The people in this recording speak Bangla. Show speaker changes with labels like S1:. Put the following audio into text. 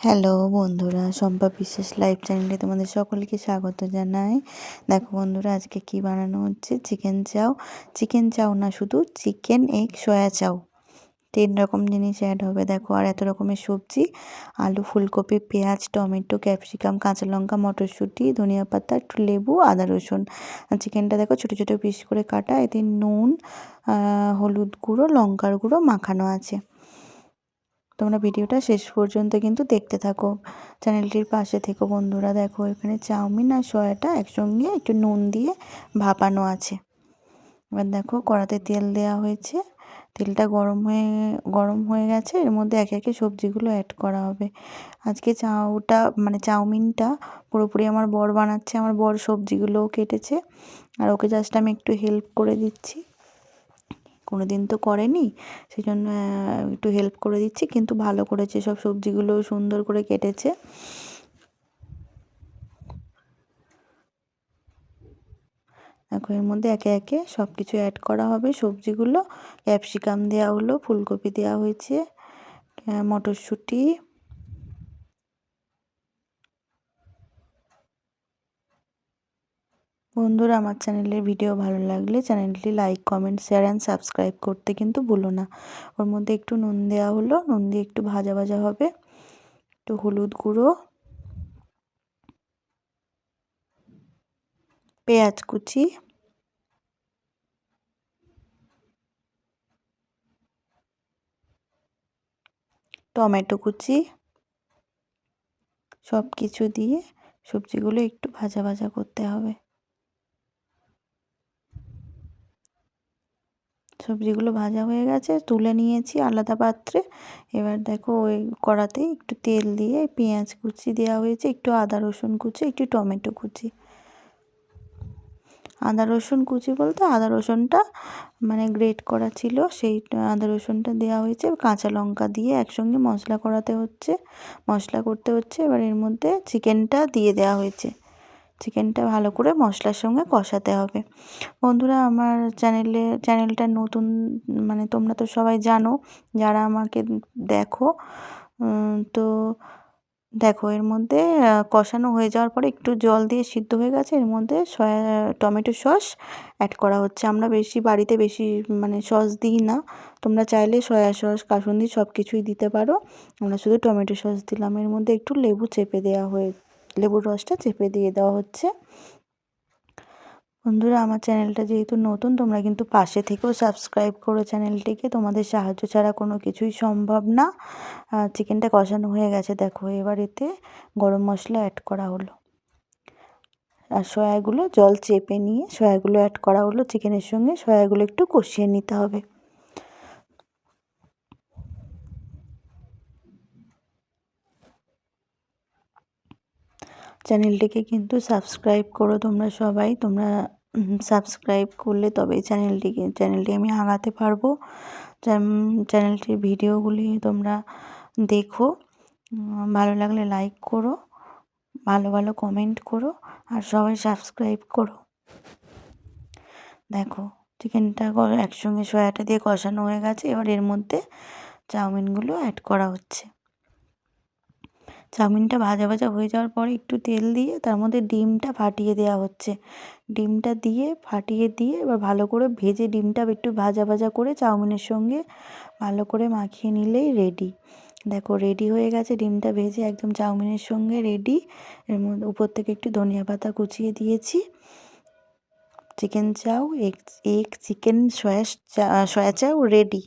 S1: হ্যালো বন্ধুরা, শম্পা বিশ্বাস লাইভ চ্যানেলে তোমাদের সকলকে স্বাগত জানাই। দেখো বন্ধুরা, আজকে কি বানানো হচ্ছে? চিকেন চাও। চিকেন চাও না, শুধু চিকেন, এগ, সয়া চাও। তিন রকম জিনিস অ্যাড হবে। দেখো, আর এত রকমের সবজি। আলু, ফুলকপি, পেঁয়াজ, টমেটো, ক্যাপসিকাম, কাঁচা লঙ্কা, মটরশুঁটি, ধনিয়া পাতা, একটু লেবু, আদা রসুন। চিকেনটা দেখো, ছোটো ছোটো পিস করে কাটা। এতে নুন হলুদ গুঁড়ো, লঙ্কার গুঁড়ো মাখানো আছে। তোমরা ভিডিওটা শেষ পর্যন্ত কিন্তু দেখতে থাকো। চ্যানেলটির পাশে থেকো বন্ধুরা। দেখো, এখানে চাউমিন আর সয়াটা একসঙ্গে একটু নুন দিয়ে ভাপানো আছে। এবার দেখো, কড়াতে তেল দেওয়া হয়েছে। তেলটা গরম হয়ে গরম হয়ে গেছে। এর মধ্যে একে একে সবজিগুলো অ্যাড করা হবে। আজকে চাউটা মানে চাউমিনটা পুরোপুরি আমার বর বানাচ্ছে। আমার বর সবজিগুলোও কেটেছে। আর ওকে জাস্ট আমি একটু হেল্প করে দিচ্ছি। কোনো দিন তো করেনি। সেই জন্য একটু হেল্প করে দিচ্ছি। কিন্তু ভালো করেছে। সব সবজিগুলো সুন্দর করে কেটেছে। দেখো, এর মধ্যে একে একে সব কিছু অ্যাড করা হবে। সবজিগুলো ক্যাপসিকাম দেওয়া হলো, ফুলকপি দেওয়া হয়েছে মটরশুঁটি বন্ধুরা, আমার চ্যানেলের ভিডিও ভালো লাগলে চ্যানেলটি like, comment, share and subscribe করতে কিন্তু ভুলো না। ওর মধ্যে একটু নুন দেওয়া হলো, নুন দিয়ে একটু ভাজা ভাজা হবে। একটু হলুদ গুঁড়ো, পেঁয়াজ কুচি, টমেটো কুচি সব কিছু দিয়ে সবজিগুলো একটু ভাজা ভাজা করতে হবে। সবজিগুলো ভাজা হয়ে গেছে, তুলে নিয়েছি আলাদা পাত্রে। এবার দেখো ওই কড়াতে একটু তেল দিয়ে পেঁয়াজ কুচি দেওয়া হয়েছে, একটু আদা রসুন কুচি, একটু টমেটো কুচি। আদা রসুন কুচি বলতে আদা রসুনটা মানে গ্রেট করা ছিল, সেই আদা রসুনটা দেওয়া হয়েছে। কাঁচা লঙ্কা দিয়ে একসঙ্গে মশলা করাতে হচ্ছে, মশলা করতে হচ্ছে। এবার এর মধ্যে চিকেনটা দিয়ে দেওয়া হয়েছে। চিকেনটা ভালো করে মশলার সঙ্গে কষাতে হবে। বন্ধুরা, আমার চ্যানেলে, চ্যানেলটা নতুন মানে তোমরা তো সবাই জানো, যারা আমাকে দেখো তো দেখো, এর মধ্যে কষানো হয়ে যাওয়ার পরে একটু জল দিয়ে সিদ্ধ হয়ে গেছে, এর মধ্যে সয়া, টমেটো সস অ্যাড করা হচ্ছে। আমরা বেশি, বাড়িতে বেশি মানে সস দিই না। তোমরা চাইলে সয়া সস, কাসুন্দি সব কিছুই দিতে পারো। আমরা শুধু টমেটো সস দিলাম। এর মধ্যে একটু লেবু চেপে দেওয়া হয়ে লেবুর রসটা চেপে দিয়ে দেওয়া হচ্ছে। বন্ধুরা, আমার চ্যানেলটা যেহেতু নতুন, তোমরা কিন্তু পাশে থেকেও সাবস্ক্রাইব করো চ্যানেলটিকে। তোমাদের সাহায্য ছাড়া কোনো কিছুই সম্ভব না। চিকেনটা কষানো হয়ে গেছে, দেখো এবার এতে গরম মশলা অ্যাড করা হলো। আর সয়াগুলো জল চেপে নিয়ে সয়াগুলো অ্যাড করা হলো। চিকেনের সঙ্গে সয়াগুলো একটু কষিয়ে নিতে হবে। চ্যানেলটিকে কিন্তু সাবস্ক্রাইব করো তোমরা সবাই। তোমরা সাবস্ক্রাইব করলে তবেই চ্যানেলটিকে, চ্যানেলটি আমি আগাতে পারব। চ্যানেলটির ভিডিওগুলি তোমরা দেখো। ভালো লাগলে লাইক করো, ভালো ভালো কমেন্ট করো, আর সবাই সাবস্ক্রাইব করো। দেখো চিকেনটা একসঙ্গে সয়াটা দিয়ে কষানো হয়ে গেছে। এবার এর মধ্যে চাউমিনগুলো অ্যাড করা হচ্ছে। চাউমিনটা ভাজা ভাজা হয়ে যাওয়ার পরে একটু তেল দিয়ে তার মধ্যে ডিমটা ফাটিয়ে দেওয়া হচ্ছে। ডিমটা দিয়ে ফাটিয়ে দিয়ে এবার ভালো করে ভেজে ডিমটা একটু ভাজা ভাজা করে চাউমিনের সঙ্গে ভালো করে মাখিয়ে নিলেই রেডি দেখো রেডি হয়ে গেছে, ডিমটা ভেজে একদম চাউমিনের সঙ্গে রেডি এর মধ্যে উপর থেকে একটু ধনিয়া পাতা কুচিয়ে দিয়েছি। Chicken chow, egg egg, chicken soya soya chow ready